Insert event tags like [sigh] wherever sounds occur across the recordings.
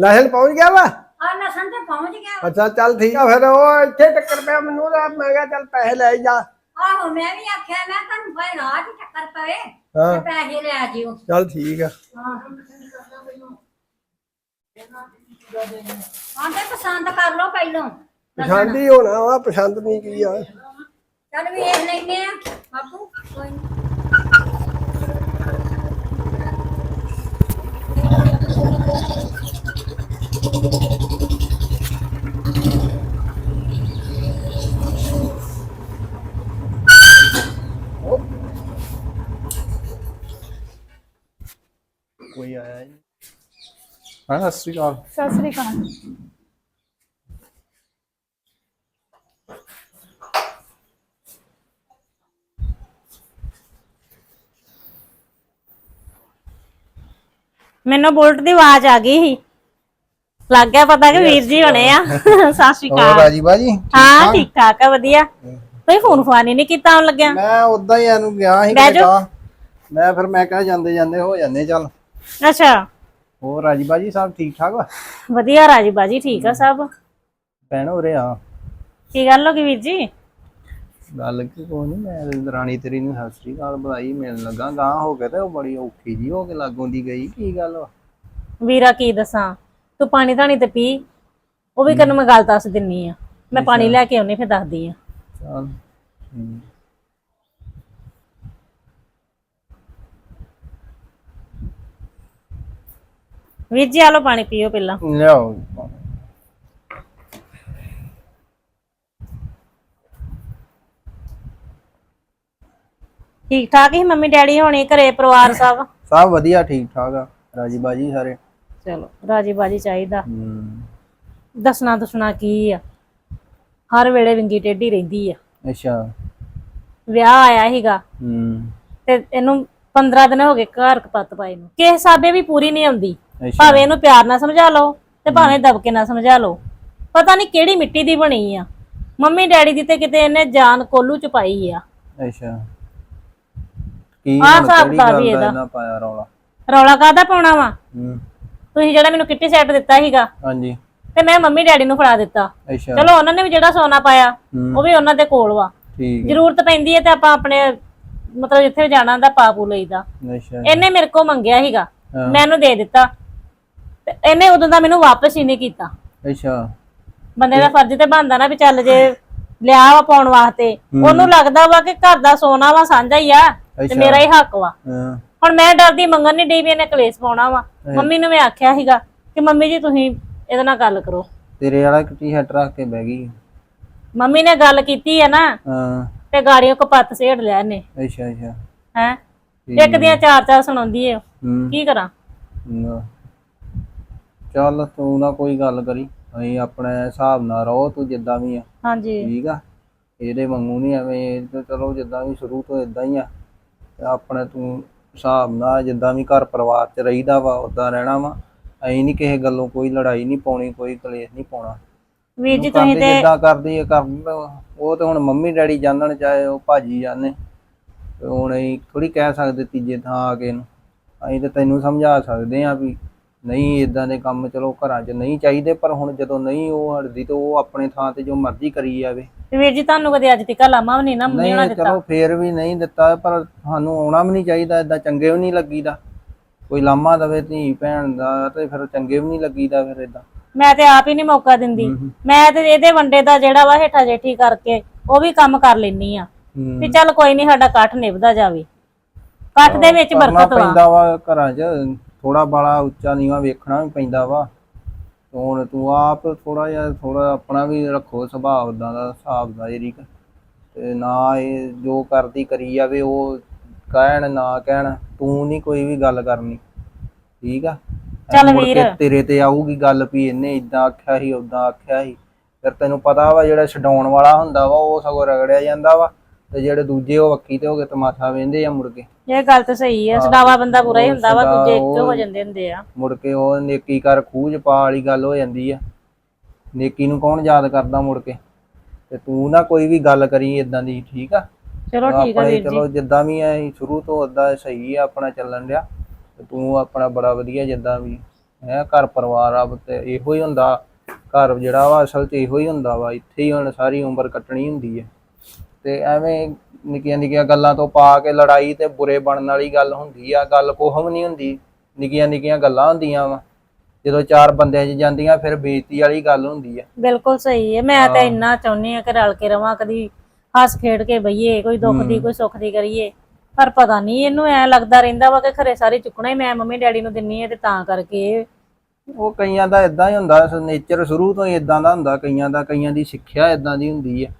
ਲਾਹਲ ਪਹੁੰਚ ਗਿਆ ਵਾ? ਆ ਲਸਣ ਤੇ ਪਹੁੰਚ ਗਿਆ ਅੱਛਾ ਚੱਲ ਠੀਕ ਆ ਫਿਰ ਉਹ ਇੱਥੇ ਟੱਕਰ ਪਿਆ ਮੈਨੂੰ ਤਾਂ ਮੈਂ ਕਿਹਾ ਚੱਲ ਪੈਸੇ ਲੈ ਜਾ। ਆਹੋ ਮੈਂ ਵੀ ਆਖਿਆ ਮੈਂ ਤੁਹਾਨੂੰ ਭਾਈ ਰਾਹ 'ਚ ਟੱਕਰ ਪਵੇ ਹਾਂ। ਤੇ ਪੈਸੇ ਲੈ ਜਿਓ। ਚੱਲ ਠੀਕ ਆ। ਹਾਂ। ਆਂਦੇ ਪਸੰਦ ਕਰ ਲਓ ਪਹਿਲੋਂ। ਪਸੰਦ ਹੀ ਹੋਣਾ ਵਾ ਪਸੰਦ ਨਹੀਂ ਕੀ ਆ। ਚੱਲ ਵੇਖ ਲੈਨੇ ਆ। ਬਾਪੂ ਕੋਈ ਨੀ। ਕੋਈ ਆਇਆ ਨਹੀਂ। ਹਾਂ ਸਤਿ ਸ਼੍ਰੀ ਅਕਾਲ। ਸਤਿ ਸ੍ਰੀ ਅਕਾਲ। ਮੈਨੂੰ ਬੁਲਟ ਦੀ ਆਵਾਜ਼ ਆ ਗਈ ਸੀ। ਲੱਗ ਗਿਆ ਪਤਾ ਕਿ ਵੀਰ ਜੀ ਹੋਣੇ ਆ। [laughs] ਸਤਿ ਸ੍ਰੀ ਹੋਰ ਅਕਾਲ। ਰਾਜੀ ਬਾਜੀ ਹਾਂ ਠੀਕ? ਠਾਕ ਆ ਵਧੀਆ। ਤੁਸੀਂ ਫੋਨ ਫਾਨ ਹੀ ਨਹੀਂ ਕੀਤਾ ਆਉਣ ਲੱਗਿਆ? ਮੈਂ ਉਦਾਂ ਹੀ ਇਹਨੂੰ ਗਿਆ ਸੀ ਬਹਿ ਕਿਤੇ ਜਾਓ। ਮੈਂ ਫਿਰ ਮੈਂ ਕਿਹਾ ਜਾਂਦੇ ਜਾਂਦੇ ਹੋ ਜਾਂਦੇ ਚੱਲ। ਅੱਛਾ। ਹੋਰ ਰਾਜੀ ਬਾਜੀ ਸਭ ਠੀਕ ਠਾਕ ਵਾ? ਵਧੀਆ ਰਾਜੀ ਬਾਜੀ ਠੀਕ ਆ ਸਭ? ਭੈਣ ਉਰੇ ਆ। ਕੀ ਗੱਲ ਹੋ ਗਈ ਵੀਰ ਜੀ? ਗੱਲ ਕੀ ਕੋਈ ਨਹੀਂ ਮੈਂ ਰਾਣੀ ਤੇਰੀ ਨੂੰ ਸਤਿ ਸ਼੍ਰੀ ਅਕਾਲ ਬੁਲਾਈ ਮਿਲਣ ਲੱਗਾ ਗਾਂ ਹੋ ਕੇ ਤੇ ਉਹ ਬੜੀ ਔਖੀ ਜੀ ਹੋ ਕੇ ਲਾਗੋਂ ਦੀ ਗਈ ਕੀ ਗੱਲ ਵਾ? ਵੀਰਾ ਕੀ ਦੱਸਾਂ? ਤੂੰ ਪਾਣੀ ਧਾਣੀ ਤੇ ਪੀ ਉਹ ਵੀ ਤੈਨੂੰ ਮੈਂ ਗੱਲ ਦੱਸ ਦਿੰਨੀ ਆ। ਮੈਂ ਪਾਣੀ ਲੈ ਕੇ ਆਉਣੀ ਫਿਰ ਦੱਸਦੀ ਆ। ਚੱਲ। ਵੀਰ ਜੀ ਆ ਲਓ ਪਾਣੀ ਪੀਓ ਪਹਿਲਾਂ। ਲਿਆਓ ਠੀਕ ਠਾਕ ਹੀ ਮੰਮੀ ਡੈਡੀ ਹੋਣੀ ਘਰੇ ਪਰਿਵਾਰ ਸਭ? ਸਭ ਵਧੀਆ ਠੀਕ ਠਾਕ ਆ। ਰਾਜੀ ਬਾਜੀ ਸਾਰੇ। ਚਲੋ ਰਾਜੀ ਬਾਜੀ ਚਾਹੀਦਾ। ਹੂੰ। ਦੱਸਣਾ ਦੱਸਣਾ ਕੀ ਆ? ਹਰ ਵੇਲੇ ਵਿੰਗੀ ਟੇਢੀ ਰਹਿੰਦੀ ਆ। ਅੱਛਾ। ਵਿਆਹ ਆਇਆ ਸੀਗਾ। ਹੂੰ। ਤੇ ਇਹਨੂੰ 15 ਦਿਨ ਹੋ ਗਏ ਘਰ ਕਪੱਤ ਪਾਏ ਨੂੰ। ਕਿਸੇ ਹਿਸਾਬੇ ਵੀ ਪੂਰੀ ਨਹੀਂ ਆਉਂਦੀ। ਅੱਛਾ। ਭਾਵੇਂ ਇਹਨੂੰ ਪਿਆਰ ਨਾਲ ਸਮਝਾ ਲਓ ਤੇ ਭਾਵੇਂ ਦਬਕੇ ਨਾਲ ਸਮਝਾ ਲਓ। ਪਤਾ ਨਹੀਂ ਕਿਹੜੀ ਮਿੱਟੀ ਦੀ ਬਣੀ ਆ। ਮੰਮੀ ਡੈਡੀ ਦੀ ਤੇ ਕਿਤੇ ਇਹਨੇ ਜਾਨ ਕੋਲੂ ਚ ਪਾਈ ਆ। ਅੱਛਾ। ਕੀ ਆਹ ਹੁਣ ਹਿਸਾਬ ਕਿਹੜੀ ਕਿਤਾਬ ਗੱਲ ਹੀ ਦਾ ਇਹਦਾ। ਇਹਨਾਂ ਪਾਇਆ ਰੌਲਾ? ਰੌਲਾ ਕਾਹਦਾ ਪਾਉਣਾ ਵਾ? ਹੂੰ। ਤੁਸੀਂ ਜਿਹੜਾ ਮੈਨੂੰ ਕਿੱਟੀ ਸੈੱਟ ਦਿੱਤਾ ਸੀਗਾ ਹਾਂਜੀ। ਤੇ ਮੈਂ ਮੰਮੀ ਡੈਡੀ ਨੂੰ ਫੜਾ ਦਿੱਤਾ। ਅੱਛਾ। ਚਲੋ ਉਹਨਾਂ ਨੇ ਵੀ ਜਿਹੜਾ ਸੋਨਾ ਪਾਇਆ ਉਹ ਵੀ ਉਹਨਾਂ ਦੇ ਕੋਲ ਵਾ। ਠੀਕ। ਜ਼ਰੂਰਤ ਪੈਂਦੀ ਹੈ ਤੇ ਆਪਾਂ ਆਪਣੇ ਮਤਲਬ ਜਿੱਥੇ ਜਾਣਾ ਹੁੰਦਾ ਪਾਪੂ ਲਈਦਾ ਅੱਛਾ। ਇਹਨੇ ਮੇਰੇ ਕੋਲ ਮੰਗਿਆ ਸੀਗਾ ਹਾਂ। ਮੈਂ ਇਹਨੂੰ ਦੇ ਦਿੱਤਾ। ਤੇ ਇਹਨੇ ਉਦੋਂ ਦਾ ਮੈਨੂੰ ਵਾਪਸ ਹੀ ਨਹੀਂ ਕੀਤਾ। ਅੱਛਾ। ਬੰਦੇ ਦਾ ਫਰਜ਼ ਤੇ ਬਣਦਾ ਨਾ ਵੀ ਚੱਲ ਜੇ ਲਿਆ ਵਾ ਪਾਉਣ ਵਾਸਤੇ ਉਹਨੂੰ ਲੱਗਦਾ ਵਾ ਕਿ ਘਰ ਦਾ ਸੋਨਾ ਵਾ ਸਾਂਝਾ ਹੀ ਆ ਤੇ। ਮੇਰਾ ਹੀ ਹੱਕ ਵਾ। ਹਾਂ। ਹੁਣ ਮੈਂ ਡਰਦੀ ਮੰਗਣ ਨਹੀਂ ਡਈ ਵੀ ਇਹਨੇ ਕਲੇਸ਼ ਪਾਉਣਾ ਵਾ। ਮੰਮੀ ਨੂੰ ਮੈਂ ਆਖਿਆ ਸੀਗਾ ਕਿ ਮੰਮੀ ਜੀ ਤੁਸੀਂ ਇਹਦੇ ਨਾਲ ਗੱਲ ਕਰੋ। ਤੇਰੇ ਵਾਲਾ ਕਿੱਟੀ ਹੱਟ ਰੱਖ ਕੇ ਬਹਿ ਗਈ। ਮੰਮੀ ਨੇ ਗੱਲ ਕੀਤੀ ਹੈ ਨਾ ਹਾਂ। ਤੇ ਗਾੜੀਆਂ ਕੋ ਪੱਤ ਸੇੜ ਲਿਆ ਇਹਨੇ। ਅੱਛਾ ਅੱਛਾ। ਹੈ? ਇੱਕ ਦੀਆਂ ਚਾਰ ਚਾਰ ਸੁਣਾਉਂਦੀ ਏ ਹੂੰ। ਕੀ ਕਰਾਂ? ਨਾ। ਚੱਲ ਤੂੰ ਨਾ ਕੋਈ ਗੱਲ ਕਰੀ ਅਸੀਂ ਆਪਣੇ ਹਿਸਾਬ ਨਾਲ ਰਹੋ ਤੂੰ ਜਿੱਦਾਂ ਵੀ ਆ। ਹਾਂਜੀ। ਠੀਕ ਆ? ਇਹਦੇ ਵਾਂਗੂ ਨਹੀਂ ਐਵੇਂ ਇਹ ਤਾਂ ਚਲੋ ਜਿੱਦਾਂ ਵੀ ਸ਼ੁਰੂ ਤੋਂ ਇਦਾਂ ਹੀ ਆ। ਤੇ ਆਪਣੇ ਤੂੰ ਹਿਸਾਬ ਨਾਲ ਜਿੱਦਾਂ ਵੀ ਘਰ ਪਰਿਵਾਰ 'ਚ ਰਹੀਦਾ ਵਾ ਉਦਾਂ ਰਹਿਣਾ ਵਾ। ਅਸੀਂ ਨਹੀਂ ਕਿਸੇ ਗੱਲੋਂ ਕੋਈ ਲੜਾਈ ਨਹੀਂ ਪਾਉਣੀ ਕੋਈ ਕਲੇਸ਼ ਨਹੀਂ ਪਾਉਣਾ। ਵੀਰ ਜੀ ਤੁਸੀਂ ਤੇ ਜਿੱਦਾਂ ਕਰਦੀ ਹੈ ਕਰ ਉਹ ਤੇ ਹੁਣ ਮੰਮੀ ਡੈਡੀ ਜਾਣਨ ਚਾਹੇ ਉਹ ਭਾਜੀ ਜਾਣੇ। ਤੇ ਹੁਣ ਅਸੀਂ ਥੋੜੀ ਕਹਿ ਸਕਦੇ ਤੀਜੇ ਥਾਂ ਆ ਕੇ ਅਸੀਂ ਤੇ ਤੈਨੂੰ ਸਮਝਾ ਸਕਦੇ ਆ ਵੀ ਨਹੀਂ ਇਦਾਂ ਦੇ ਕੰਮ ਚਲੋ ਘਰਾਂ 'ਚ ਨਹੀਂ ਚਾਹੀਦੇ ਪਰ ਹੁਣ ਜਦੋਂ ਨਹੀਂ ਉਹ ਹਟਦੀ ਤੇ ਉਹ ਆਪਣੇ ਥਾਂ ਤੇ ਜੋ ਮਰਜ਼ੀ ਕਰੀ ਜਾਵੇ। ਤੇ ਵੀਰ ਜੀ ਤੁਹਾਨੂੰ ਕਦੇ ਅੱਜ ਤੱਕ ਲਾਮਾ ਵੀ ਨਹੀਂ ਨਾ ਮੰਮੀ ਹੋਣਾ ਨਹੀਂ ਦਿੱਤਾ? ਚਲੋ ਫੇਰ ਵੀ ਨਹੀਂ ਦਿੱਤਾ ਪਰ ਸਾਨੂੰ ਆਉਣਾ ਵੀ ਨਹੀਂ ਚਾਹੀਦਾ ਇਦਾਂ ਚੰਗੇ ਵੀ ਨਹੀਂ ਲੱਗੀਦਾ। ਕੋਈ ਲਾਮਾ ਦਵੇ ਧੀ ਭੈਣ ਦਾ ਤੇ ਫਿਰ ਚੰਗੇ ਵੀ ਨਹੀਂ ਲੱਗੀਦਾ ਫਿਰ ਇਦਾਂ ਮੈਂ ਤੇ ਆਪ ਹੀ ਨਹੀਂ ਮੌਕਾ ਦਿੰਦੀ। ਮੈਂ ਤੇ ਇਹਦੇ ਵੰਡੇ ਦਾ ਜਿਹੜਾ ਵਾ ਹੇਠਾ ਜੇਠੀ ਕਰਕੇ ਉਹ ਵੀ ਕੰਮ ਕਰ ਲੈਣੀ ਆ ਵੀ ਚੱਲ ਕੋਈ ਨਹੀਂ ਸਾਡਾ ਇਕੱਠ ਨਿਭਦਾ ਜਾਵੇ। ਇਕੱਠ ਦੇ ਵਿੱਚ ਕਰਨਾ ਬਰਕਤ ਵਾ। ਪੈਂਦਾ ਵਾ ਘਰਾਂ 'ਚ ਥੋੜਾ ਬਾਲਾ ਉੱਚਾ ਨੀਵਾ ਵੇਖਣਾ ਵੀ ਪੈਂਦਾ ਵਾ। ਤੇ ਹੁਣ ਤੂੰ ਆਪ ਥੋੜਾ ਜਿਹਾ ਥੋੜਾ ਆਪਣਾ ਵੀ ਰੱਖੋ ਸੁਭਾਅ ਉਦਾਂ ਦਾ ਹਿਸਾਬ ਦਾ ਏਰੀਕ। ਤੇ ਨਾ ਇਹ ਜੋ ਕਰਦੀ ਕਰੀ ਜਾਵੇ ਉਹ ਕਹਿਣ ਨਾ ਕਹਿਣ ਤੂੰ ਨਹੀਂ ਕੋਈ ਵੀ ਗੱਲ ਕਰਨੀ। ਠੀਕ ਆ? ਚੱਲ ਮੁੜ ਕੇ ਵੀਰ। ਤੇਰੇ ਤੇ ਆਊਗੀ ਗੱਲ ਵੀ ਇਹਨੇ ਇਦਾਂ ਆਖਿਆ ਸੀ ਉਦਾਂ ਆਖਿਆ ਸੀ। ਫਿਰ ਤੈਨੂੰ ਪਤਾ ਵਾ ਜਿਹੜਾ ਛਡਾਉਣ ਵਾਲਾ ਹੁੰਦਾ ਵਾ ਉਹ ਸਗੋਂ ਰਗੜਿਆ ਜਾਂਦਾ ਵਾ। ਤੇ ਜਿਹੜੇ ਦੂਜੇ ਉਹ ਵੱਕੀ ਤੇ ਹੋ ਕੇ ਤਮਾਸ਼ਾ ਵੇਂਦੇ ਆ ਮੁੜ ਕੇ। ਇਹ ਗੱਲ ਤਾਂ ਸਹੀ ਹੈ ਸਦਾਵਾ ਬੰਦਾ ਬੁਰਾ ਹੀ ਹੁੰਦਾ ਵਾ ਸਦਾ ਦੂਜੇ ਇੱਕ ਉਹ- ਹੋ ਜਾਂਦੇ ਹੁੰਦੇ ਆ। ਮੁੜ ਕੇ ਉਹ ਨੇਕੀ ਕਰ ਖੂਜ ਪਾ ਵਾਲੀ ਗੱਲ ਹੋ ਜਾਂਦੀ ਆ। ਨੇਕੀ ਨੂੰ ਕੌਣ ਯਾਦ ਕਰਦਾ ਮੁੜ ਕੇ? ਤੇ ਤੂੰ ਨਾ ਕੋਈ ਵੀ ਗੱਲ ਕਰੀ ਇਦਾਂ ਦੀ ਠੀਕ ਆ? ਚਲੋ ਠੀਕ ਆ ਵੀਰ ਜੀ। ਚਲੋ ਜਿੱਦਾਂ ਵੀ ਆ ਅਸੀਂ ਸ਼ੁਰੂ ਤੋਂ ਉਦਾਂ ਸਹੀ ਆ ਆਪਣਾ ਚੱਲਣ ਡਿਆ। ਤੇ ਤੂੰ ਆਪਣਾ ਬੜਾ ਵਧੀਆ ਜਿੱਦਾਂ ਵੀ ਇਹ ਘਰ ਪਰਿਵਾਰ ਆ ਤੇ ਇਹੋ ਹੀ ਹੁੰਦਾ। ਘਰ ਜਿਹੜਾ ਵਾ ਅਸਲ 'ਚ ਇਹੋ ਹੀ ਹੁੰਦਾ ਵਾ ਇੱਥੇ ਹੀ ਹੁਣ ਸਾਰੀ ਉਮਰ ਕੱਟਣੀ ਹੁੰਦੀ ਹੈ ਤੇ ਐਵੇਂ ਨਿੱਕੀਆਂ ਨਿੱਕੀਆਂ ਗੱਲਾਂ ਤੋਂ ਪਾ ਕੇ ਲੜਾਈ ਤੇ ਬੁਰੇ ਬਣਨ ਵਾਲੀ ਗੱਲ ਹੁੰਦੀ ਆ ਗੱਲ ਵੀ ਨਹੀਂ ਹੁੰਦੀ ਨਿੱਕੀਆਂ ਨਿੱਕੀਆਂ ਗੱਲਾਂ ਹੁੰਦੀਆਂ ਵਾ। ਜਦੋਂ ਚਾਰ ਬੰਦਿਆਂ 'ਚ ਜਾਂਦੀਆਂ ਫਿਰ ਬੇਇੱਜ਼ਤੀ ਵਾਲੀ ਗੱਲ ਹੁੰਦੀ ਆ। ਬਿਲਕੁਲ ਸਹੀ ਹੈ ਮੈਂ ਤਾਂ ਇੰਨਾ ਚਾਹੁੰਦੀ ਆ ਕਿ ਰਲ ਕੇ ਰਵਾਂ ਕਦੀ ਹੱਸ ਖੇਡ ਕੇ ਬਈਏ ਕੋਈ ਦੁੱਖ ਦੀ ਕੋਈ ਸੁੱਖ ਦੀ ਕਰੀਏ। ਪਰ ਪਤਾ ਨਹੀਂ ਇਹਨੂੰ ਐ ਲੱਗਦਾ ਰਹਿੰਦਾ ਵਾ ਕਿ ਖਰੇ ਸਾਰੇ ਚੁੱਕਣਾ ਹੀ ਮੈਂ ਮੰਮੀ ਡੈਡੀ ਨੂੰ ਦਿੰਨੀ ਆ ਤੇ ਤਾਂ ਕਰਕੇ। ਉਹ ਕਈਆਂ ਦਾ ਇਦਾਂ ਹੀ ਹੁੰਦਾ ਨੇਚਰ ਸ਼ੁਰੂ ਤੋਂ ਹੀ ਇਦਾਂ ਦਾ ਹੁੰਦਾ ਕਈਆਂ ਦਾ ਕਈਆਂ ਦੀ ਸਿੱਖਿਆ ਇਦਾਂ ਦੀ ਹੁੰਦੀ ਹੈ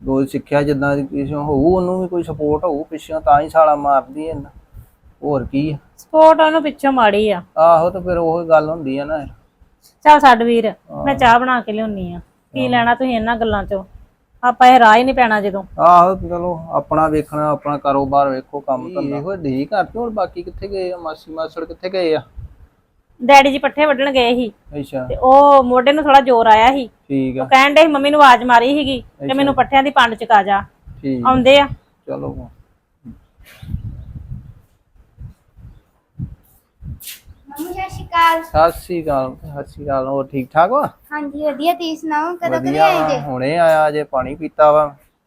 ਉਹ ਸਿੱਖਿਆ ਜਿੱਦਾਂ ਦੀ ਕਿਸੇ ਨੂੰ ਹੋਊ ਉਹਨੂੰ ਵੀ ਕੋਈ ਸਪੋਰਟ ਹੋਊ ਪਿੱਛੋਂ ਤਾਂ ਹੀ ਸਾਲਾ ਮਾਰਦੀ ਹੈ ਨਾ। ਹੋਰ ਕੀ ਆ? ਸਪੋਰਟ ਉਹਨੂੰ ਪਿੱਛੋਂ ਮਾੜੀ ਆ। ਆਹੋ ਤਾਂ ਫਿਰ ਉਹ ਗੱਲ ਹੁੰਦੀ ਆ ਨਾ ਚੱਲ ਛੱਡ ਵੀਰ ਮੈਂ ਚਾਹ ਬਣਾ ਕੇ ਲਿਆਉਣੀ ਆ। ਕੀ ਲੈਣਾ ਤੁਸੀਂ ਇਹਨਾਂ ਗੱਲਾਂ ਚੋਂ? ਆਪਾਂ ਇਹ ਰਾਹ ਹੀ ਨਹੀਂ ਪੈਣਾ ਜਦੋਂ। ਆਹੋ ਚਲੋ ਆਪਣਾ ਵੇਖਣਾ ਆਪਣਾ ਕਾਰੋਬਾਰ ਵੇਖੋ ਕੰਮ ਧੰਦਾ। ਇਹੋ ਢੀ ਘਰ ਤੇ ਬਾਕੀ ਕਿੱਥੇ ਗਏ ਆ? ਮਾਸੀ ਮਾਸੜ ਕਿੱਥੇ ਗਏ ਆ? ਡੈਡੀ ਜੀ ਪੱਠੇ ਵੱਢਣ ਗਏ ਸੀ। ਅੱਛਾ। ਤੇ ਉਹ ਮੋਢੇ ਨੂੰ ਥੋੜਾ ਜ਼ੋਰ ਆਇਆ ਸੀ। ਠੀਕ ਆ। ਉਹ ਕਹਿਣ ਦੇ ਸੀ ਮੰਮੀ ਨੂੰ ਆਵਾਜ਼ ਮਾਰੀ ਸੀਗੀ ਕਿ ਮੈਨੂੰ ਪੱਠਿਆਂ ਦੀ ਪੰਡ ਚਕਾ ਜਾ। ਠੀਕ। ਆਉਂਦੇ ਆ। ਚਲੋ ਮੰਮੀ ਸਤਿ ਸ਼੍ਰੀ ਅਕਾਲ। ਸਤਿ ਸ੍ਰੀ ਅਕਾਲ ਸਤਿ ਸ੍ਰੀ ਅਕਾਲ। ਹੋਰ ਠੀਕ ਠਾਕ ਵਾ? ਹਾਂਜੀ ਵਧੀਆ। ਤੁਸੀਂ ਸੁਣਾਓ ਕਦੋਂ ਕਦੇ ਵਧੀਆ। ਆਏ ਵਾ ਜੇ? ਹੁਣੇ ਆਇਆ ਜੇ ਪਾਣੀ ਪੀਤਾ ਵਾ।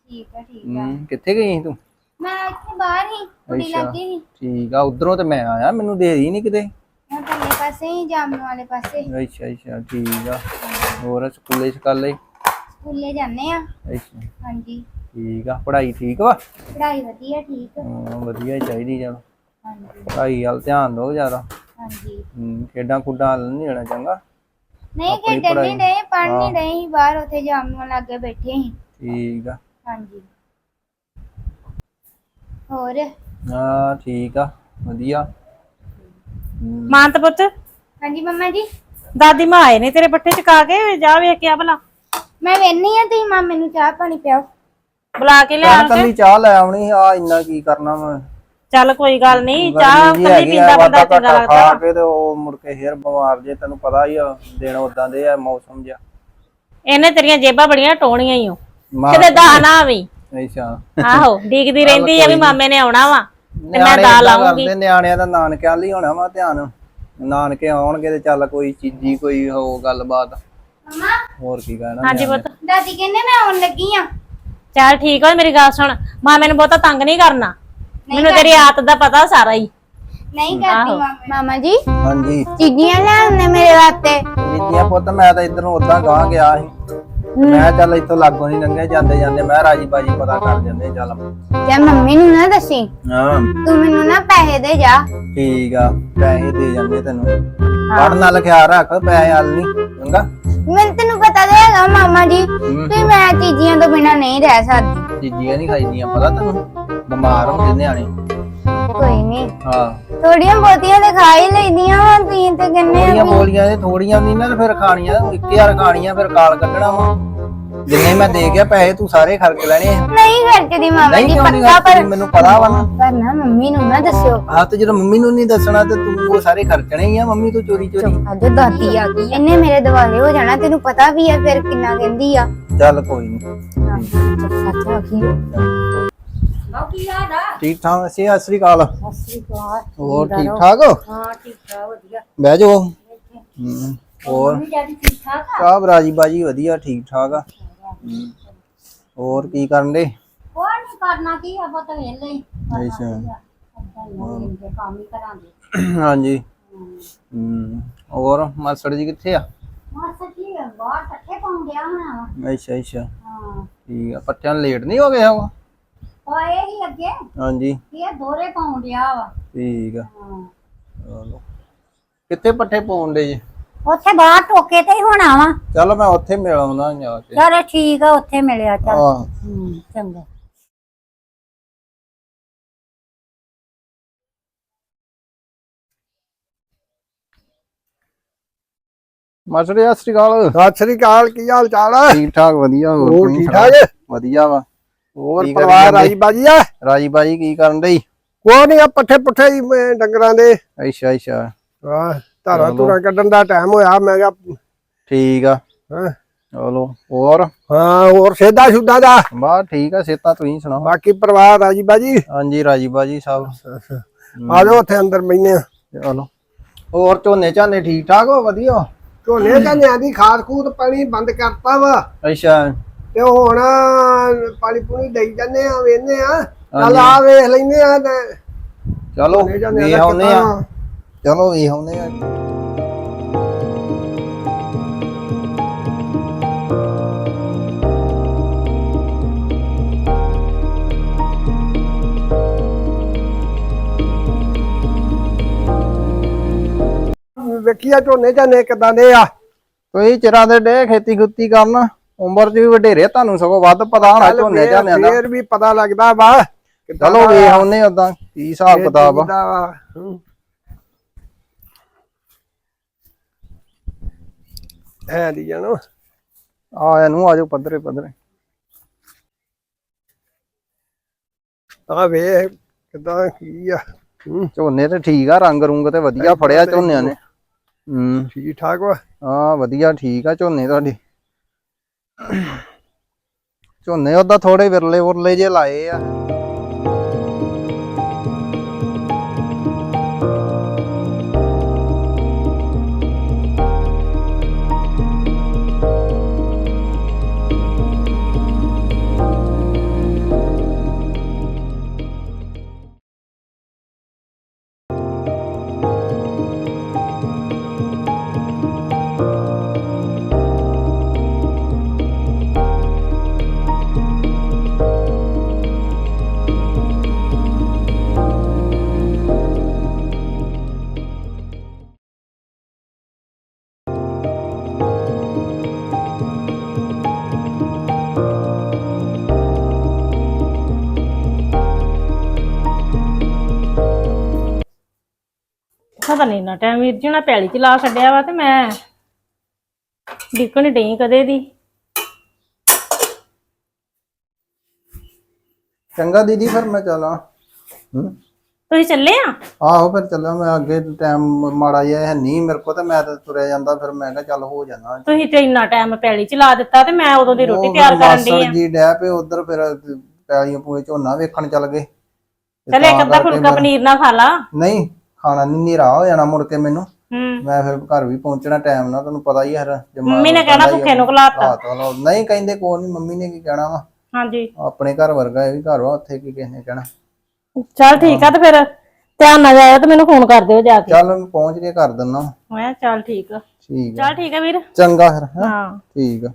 ਠੀਕ ਆ ਠੀਕ ਹੂੰ ਕਿੱਥੇ ਗਈ ਸੀ ਤੂੰ? ਮੈਂ ਇੱਥੇ ਬਾਹਰ ਹੀ ਕੁੜੀ ਅੱਛਾ। ਲੱਗੀ ਸੀ। ਠੀਕ ਆ ਉਧਰੋਂ ਤੇ ਮੈਂ ਆਇਆ ਮੈਨੂੰ ਦੇ ਹੀ ਨਹੀਂ ਕਿਤੇ। ਪਾਸੇ ਹੀ ਜਾਮਨ ਵਾਲੇ ਪਾਸੇ ਅੱਛਾ ਅੱਛਾ ਠੀਕ ਆ। ਹੋਰ ਸਕੂਲੇ ਸਕਾਲੇ? ਸਕੂਲੇ ਜਾਂਦੇ ਆ। ਅੱਛਾ। ਹਾਂਜੀ। ਠੀਕ ਆ ਪੜ੍ਹਾਈ ਠੀਕ ਵਾ? ਪੜ੍ਹਾਈ ਵਧੀਆ ਠੀਕ। ਹਾਂ ਵਧੀਆ ਹੀ ਚਾਹੀਦੀ ਜਾਂ ਹਾਂਜੀ। ਪੜ੍ਹਾਈ ਵੱਲ ਧਿਆਨ ਦਿਓ ਜ਼ਿਆਦਾ। ਹਾਂਜੀ। ਹੂੰ ਖੇਡਾਂ ਖੁੱਡਾਂ ਵੱਲ ਨਹੀਂ ਜਾਣਾ ਚੰਗਾ। ਨਹੀਂ ਆਪਣੀ ਖੇਡਣ ਪੜ੍ਹਾਈ। ਨਹੀਂ ਡਏ ਪੜ੍ਹ ਨਹੀਂ ਸੀ ਬਾਹਰ ਉੱਥੇ ਜਾਮਨ ਲਾਗੇ ਬੈਠੇ ਸੀ ਠੀਕ ਆ। ਹਾਂਜੀ। ਹੋਰ? ਹਾਂ ਠੀਕ ਆ ਵਧੀਆ। ਮਾਨਤ ਪੁੱਤ? ਹਾਂਜੀ ਮੰਮਾ ਜੀ। ਦਾਦੀ ਮਾਂ ਆਏ ਨੇ ਤੇਰੇ ਪੱਠੇ ਚਕਾ ਕੇ ਜਾ ਵੇਖ ਕੇ ਆ ਭਲਾ। ਮੈਂ ਵੇਖਨੀ ਆ ਤੁਸੀਂ ਮਾਮੇ ਨੂੰ ਚਾਹ ਪਾਣੀ ਪਿਆਓ। ਬੁਲਾ ਕੇ ਲਿਆ ਚਾਹ ਕੱਲੀ ਚਾਹ ਲੈ ਆਉਣੀ ਆ ਇੰਨਾ ਕੀ ਕਰਨਾ ਮੈਂ। ਚੱਲ ਕੋਈ ਗੱਲ ਨਹੀਂ ਚਾਹ ਕੱਲੀ ਪੀਂਦਾ ਬੰਦਾ ਚੰਗਾ ਲੱਗਦਾ। ਖਾ ਕੇ ਤੇ ਉਹ ਮੁੜ ਕੇ ਫੇਰ ਬਿਮਾਰ ਜੇ ਤੈਨੂੰ ਪਤਾ ਹੀ ਆ ਦਿਨ ਉਦਾਂ ਦੇ ਆ ਮੌਸਮ ਜਿਹਾ। ਇਹਨੇ ਤੇਰੀਆਂ ਜੇਬਾਂ ਬੜੀਆਂ ਟੋਣੀਆਂ ਹੀ ਮਾਂ ਕਿਤੇ ਦਾ ਨਾ ਵੀ ਅੱਛਾ। ਆਹੋ ਡੀਕਦੀ ਰਹਿੰਦੀ ਆ ਵੀ ਮਾਮੇ ਨੇ ਆਉਣਾ ਵਾ। ਤੇ ਮੈਂ ਨਿਆਣਿਆਂ ਦਾ ਨਾਨਕਿਆਂ ਲਈ ਹੋਣਾ ਵਾ ਧਿਆਨ। ਨਾਨਕੇ ਆਉਣਗੇ ਤੇ ਚੱਲ ਕੋਈ ਚੀਜ਼ੀ ਕੋਈ ਹੋ ਗੱਲਬਾਤ। ਮੰਮਾ। ਹੋਰ ਕੀ ਕਹਿਣਾ ਹਾਂਜੀ। ਪੁੱਤ। ਦਾਦੀ ਕਹਿੰਦੇ ਮੈਂ ਆਉਣ ਲੱਗੀ ਆ। ਚੱਲ ਠੀਕ ਹੋਈ ਮੇਰੀ ਗੱਲ ਸੁਣ। ਮਾਮੇ ਨੂੰ ਬਹੁਤਾ ਤੰਗ ਨਹੀਂ ਕਰਨਾ। ਮੈਨੂੰ ਤੇਰੀ ਆਦਤ ਦਾ ਪਤਾ ਸਾਰਾ ਹੀ। ਨਹੀਂ ਕਰਦੀ ਮਾਮਾ। ਮਾਮਾ ਜੀ ਹਾਂਜੀ। ਚੀਜ਼ੀਆਂ ਲਿਆਉਣੇ ਮੇਰੇ ਵਾਸਤੇ। ਜੀਜੀਆਂ ਪੁੱਤ ਮੈਂ ਤਾਂ ਇਧਰੋਂ ਉਦਾਂ ਗਾਂ ਗਿਆ ਸੀ। ਮੈਂ ਚੱਲ ਇੱਥੋਂ ਲਾਗੋਂ ਨਹੀਂ ਲੰਘੇ ਜਾਂਦੇ ਜਾਂਦੇ ਮੈਂ ਰਾਜੀ ਬਾਜੀ ਪਤਾ ਕਰ ਜਾਂਦੇ ਚੱਲ। ਜੇ ਮੰਮੀ ਨੂੰ ਨਾ ਦੱਸੀ ਹਾਂ। ਤੂੰ ਮੈਨੂੰ ਨਾ ਪੈਸੇ ਦੇ ਜਾ। ਠੀਕ ਆ ਪੈਸੇ ਦੇ ਜਾਂਦੇ ਤੈਨੂੰ। ਪੜਨ ਨਾਲ ਖਿਆਲ ਰੱਖ ਪੈਸੇ ਹਾਲ ਨਹੀਂ ਚੰਗਾ? ਮੈਨੂੰ ਤੈਨੂੰ ਪਤਾ ਤਾਂ ਹੈਗਾ ਮਾਮਾ ਜੀ ਤੇ ਮੈਂ ਚੀਜ਼ੀਆਂ ਤੋਂ ਬਿਨਾ ਨਹੀਂ ਰਹਿ ਸਕਦੀ। ਚੀਜ਼ੀਆਂ ਨਹੀਂ ਖਾਈਦੀਆਂ ਪਤਾ ਤੈਨੂੰ? ਬਿਮਾਰ ਹੁੰਦੇ ਨਿਆਣੇ। ਕੋਈ ਨਹੀਂ ਹਾਂ। ਥੋੜੀਆਂ ਬਹੁਤੀਆਂ ਤੇ ਖਾ ਹੀ ਲੈਂਦੀਆਂ ਵਾ ਤੁਸੀਂ ਤੇ ਕਹਿੰਦੇ ਆ ਵੀ ਬੋਲੀਆਂ ਇਹ ਥੋੜੀਆਂ ਨਹੀਂ ਨਾ ਫਿਰ ਖਾਣੀਆਂ ਇੱਕ ਹਜ਼ਾਰ ਖਾਣੀਆਂ ਫਿਰ ਕਾਲ ਕੱਢਣਾ ਵਾ। ਜਿੰਨੇ ਮੈਂ ਦੇ ਗਿਆ ਪੈਸੇ ਤੂੰ ਸਾਰੇ ਖਰਚ ਲੈਣੇ। ਆ ਨਹੀਂ ਖਰਚਦੀ ਮਾਮਾ ਨਹੀਂ ਜੀ ਕਿਉਂ ਨਹੀਂ ਪੱਕਾ? ਪਰ ਮੈਨੂੰ ਪਤਾ ਵਾ ਨਾ। ਪਰ ਨਾ ਮੰਮੀ ਨੂੰ ਨਾ ਦੱਸਿਓ। ਆਹ ਤੇ ਜਦੋਂ ਮੰਮੀ ਨੂੰ ਨਹੀਂ ਦੱਸਣਾ ਤੇ ਤੂੰ ਉਹ ਸਾਰੇ ਖਰਚਣੇ ਹੀ ਆ ਮੰਮੀ ਤੂੰ ਚੋਰੀ ਚੋਰੀ। ਅੱਜ ਦਾਦੀ ਆ ਗਈ ਇਹਨੇ ਮੇਰੇ ਦਿਵਾਲੇ ਹੋ ਜਾਣਾ ਤੈਨੂੰ ਪਤਾ ਵੀ ਆ ਫਿਰ ਕਿੰਨਾ ਕਹਿੰਦੀ ਆ। ਚੱਲ ਕੋਈ ਨਹੀਂ ਸੱਚ ਆ? ਠੀਕ ਠਾਕ ਅਸੀਂ ਸਤਿ ਸ੍ਰੀ ਅਕਾਲ। ਸ੍ਰੀ ਅਕਾਲ ਹੋਰ ਠੀਕ ਠਾਕ ਹਾਂ? ਠੀਕ ਠਾਕ ਵਧੀਆ। ਬਹਿ ਜਾਓ। ਹੂੰ ਹੋਰ ਠੀਕ ਠਾਕ ਆ? ਚਾਹ ਰਾਜੀ ਬਾਜੀ ਵਧੀਆ ਠੀਕ ਠਾਕ ਆ। ਹੂੰ। ਹੋਰ ਕੀ ਕਰਨ ਦੇ? ਕੋਈ ਨਹੀਂ ਕਰਨਾ ਕੀ ਆਪਾਂ ਤਾਂ ਵੇਲੇ ਹੀ। ਅੱਛਾ। ਏਦਾਂ ਹੀ ਆ, ਵੇਲੇ ਦੇ ਕੰਮ ਹੀ ਕਰਾਂਗੇ। ਹਾਂਜੀ। ਹੂੰ। ਹੋਰ ਮਾਸੜ ਜੀ ਕਿੱਥੇ ਆ? ਮਾਸਾ ਜੀ ਬਾਹਰ ਟੱਕੇ ਪਾਉਣ ਗਿਆ ਹੋਣਾ ਅੱਛਾ ਅੱਛਾ। ਹਾਂ। ਠੀਕ ਆ ਪੱਠਿਆਂ ਨੂੰ ਲੇਟ ਨਹੀਂ ਹੋ ਗਿਆ ਵਾ ਹੋਏ ਹੀ ਅੱਗੇ? ਹਾਂਜੀ। ਇਹ ਦੋਰੇ ਪਾਉਣ ਡਿਆ ਵਾ। ਠੀਕ ਆ। ਹਾਂ। ਚਲੋ। ਕਿੱਥੇ ਪੱਠੇ ਪਾਉਣ ਦੇ ਜੀ? ਉੱਥੇ ਬਾਹਰ ਟੋਕੇ ਤੇ ਹੀ ਹੋਣਾ ਵਾ ਚਲੋ ਮੈਂ ਉੱਥੇ ਮਿਲ ਆਉਂਦਾ ਜਾ ਕੇ। ਚਲ ਠੀਕ ਆ ਉੱਥੇ ਮਿਲਿਆ ਚੱਲ। ਆਹ ਹੂੰ ਚੰਗਾ। ਮਾਸੜ ਜੀ ਸਤਿ ਸ੍ਰੀ ਅਕਾਲ। ਸਤਿ ਸ੍ਰੀ ਅਕਾਲ ਕੀ ਹਾਲ ਚਾਲ ਆ? ਠੀਕ ਠਾਕ ਵਧੀਆ ਹੋਰ ਠੀਕ? ਠਾਕ? ਵਧੀਆ ਵਾ। ਹੋਰ ਕੀ ਕਰੀ ਪਰਿਵਾਰ ਜਾਂਦੇ? ਆਈ ਬਾਜੀ ਆ? ਰਾਜੀ ਬਾਜੀ ਕੀ ਕਰਨ ਡਈ? ਕੋਈ ਨਹੀਂ ਆ ਪੱਠੇ ਪੁੱਠੇ ਹੀ ਮੈਂ ਡੰਗਰਾਂ ਦੇ। ਅੱਛਾ ਅੱਛਾ। ਆ ਧਾਰਾਂ। ਧੁਰਾਂ ਕੱਢਣ ਦਾ ਟਾਈਮ ਹੋਇਆ ਮੈਂ ਕਿਹਾ ਠੀਕ ਆ। ਹਾਂ? ਚਲੋ ਹੋਰ? ਹਾਂ ਹੋਰ ਸੇਧਾ ਸੁਦਾ ਦਾ? ਬਾ ਠੀਕ ਆ ਸੇਤਾ ਤੁਸੀਂ ਸੁਣਾਓ। ਬਾਕੀ ਪਰਿਵਾਰ ਆਜੀ ਬਾਜੀ ਹਾਂਜੀ ਰਾਜੀ ਬਾਜੀ ਸਭ ਆ ਜਾਓ ਉੱਥੇ ਅੰਦਰ ਬੈਨੇ ਆ। ਚਲੋ। ਹੋਰ ਝੋਨੇ ਝਾਨੇ ਠੀਕ ਠਾਕ ਹੋ? ਵਧੀਆ? ਝੋਨੇ ਝਾਨਿਆਂ ਦੀ ਖਾਦ ਖੂਦ ਪਾਣੀ ਬੰਦ ਕਰਤਾ ਵਾ। ਅੱਛਾ। ਤੇ ਹੁਣ ਪਾਣੀ ਪੂਣੀ ਦੇਈ ਜਾਂਦੇ ਆ ਵੇਨੇ ਆ। ਚੱਲ। ਆ ਵੇਖ ਲੈਨੇ ਆ ਤੇ ਚਲੋ ਵੇਖ ਆਉਨੇ ਆ? ਚਲੋ ਵੇਖ ਆਉਨੇ ਆ। ਵੇਖੀਆ ਝੋਨੇ ਝਾਨੇ ਕਿਦਾਂ ਦੇ ਆ। ਕੋਈ ਚਿਰਾਂ ਦੇ ਡੇ ਖੇਤੀ ਖੁੱਤੀ ਕਰਨ। ਉਮਰ ਚ ਵੀ ਵਡੇਰੇ ਤੁਹਾਨੂੰ ਸਗੋਂ ਵੱਧ ਪਤਾ ਹੋਣਾ ਝੋਨੇ ਝਾਨਿਆਂ ਦਾ। ਫੇਰ ਵੀ ਪਤਾ ਲੱਗਦਾ ਵਾ। ਕਿੱਦਾਂ ਚਲੋ ਵੇਖ ਆਉਨੇ ਉਦਾਂ ਕੀ ਹਿਸਾਬ ਕਿਤਾਬ ਆ। ਵਾ। ਹੂੰ। ਹੈ ਦੀ ਜਾਨੋ ਆ ਇਹਨੂੰ ਆਜੋ ਪੱਧਰੇ ਪੱਧਰੇ। ਆ ਵੇਖ ਕਿਦਾਂ ਕੀ ਆ। ਹੂੰ, ਝੋਨੇ ਤੇ ਠੀਕ ਆ ਰੰਗ ਰੁੰਗ ਤੇ ਵਧੀਆ ਫੜਿਆ ਝੋਨਿਆਂ ਨੇ। ਹੂੰ। ਠੀਕ ਠਾਕ ਵਾ? ਹਾਂ ਵਧੀਆ ਠੀਕ ਆ ਝੋਨੇ ਤੁਹਾਡੇ। ਝੋਨੇ ਉਹਦਾ ਥੋੜੇ ਵਿਰਲੇ ਉਰਲੇ ਜੇ ਲਾਏ ਆ। ਪਤਾ ਨਹੀਂ ਨਾ ਟਾਈਮ ਵੀਰ ਜੀ ਨਾ ਪੈਲੀ ਚ ਲਾ ਛੱਡਿਆ ਵਾ ਤੇ ਮੈਂ ਡਿੱਕਣ ਡਈ ਕਦੇ ਦੀ। ਚੰਗਾ ਦੀਦੀ ਫਿਰ ਮੈਂ ਚਲਾਂ ਹੂੰ। ਤੁਸੀਂ ਚੱਲੇ ਆ? ਆਹੋ ਫਿਰ ਚੱਲਾਂ ਮੈਂ ਅੱਗੇ ਟਾਈਮ ਮਾੜਾ ਜਿਹਾ ਹੈ ਨਹੀਂ ਮੇਰੇ ਕੋਲ ਤੇ ਮੈਂ ਤਾਂ ਤੁਰਿਆ ਜਾਂਦਾ ਫਿਰ ਮੈਂ ਕਿਹਾ ਚੱਲ ਹੋ ਜਾਣਾ। ਤੁਸੀਂ ਤੇ ਇੰਨਾ ਟਾਈਮ ਪੈਲੀ ਚ ਲਾ ਦਿੱਤਾ ਤੇ ਮੈਂ ਉਦੋਂ ਦੀ ਰੋਟੀ ਤਿਆਰ ਕਰਨ ਦੀ ਆ। ਜੀ ਡੈ ਪਏ ਉਧਰ ਫਿਰ ਪੈਲੀਆਂ ਪੂਏ ਝੋਨਾ ਵੇਖਣ ਚੱਲ ਗਏ। ਚੱਲ ਇੱਕ ਅੱਧਾ ਫੁਲਕਾ ਪਨੀਰ ਨਾ ਖਾ ਲਾ। ਨਹੀਂ ਖਾਣਾ ਨਹੀਂ ਨੀਰਾ ਹੋ ਜਾਣਾ ਮੁੜ ਕੇ ਮੈਨੂੰ। ਹੂੰ। ਮੈਂ ਫਿਰ ਘਰ ਵੀ ਪਹੁੰਚਣਾ ਟਾਈਮ ਨਾਲ ਤੁਹਾਨੂੰ ਪਤਾ ਹੀ ਹੈ ਫਿਰ ਮੰਮੀ ਨੇ ਕਹਿਣਾ ਭੁੱਖੇ ਨੂੰ ਘਲਾਤਾ। ਨਹੀਂ ਕਹਿੰਦੇ ਕੋਈ ਨਹੀਂ ਮੰਮੀ ਨੇ ਕੀ ਕਹਿਣਾ ਵਾ? ਹਾਂਜੀ। ਆਪਣੇ ਘਰ ਵਰਗਾ ਇਹ ਵੀ ਘਰ ਵਾ ਉੱਥੇ ਕੀ ਕਿਸੇ ਨੇ ਕਹਿਣਾ। ਚੱਲ ਠੀਕ ਆ ਤੇ ਫਿਰ ਧਿਆਨ ਨਾਲ ਜਾਇਓ ਤੇ ਮੈਨੂੰ ਫੋਨ ਕਰ ਦਿਓ ਜਾ ਕੇ। ਚੱਲ ਮੈਂ ਪਹੁੰਚ ਕੇ ਕਰ ਦਿੰਦਾ ਮੈਂ ਚੱਲ ਠੀਕ ਆ। ਠੀਕ ਆ। ਚੱਲ ਠੀਕ ਆ ਵੀਰ। ਚੰਗਾ ਫਿਰ ਹੈਂ? ਹਾਂ। ਠੀਕ ਆ।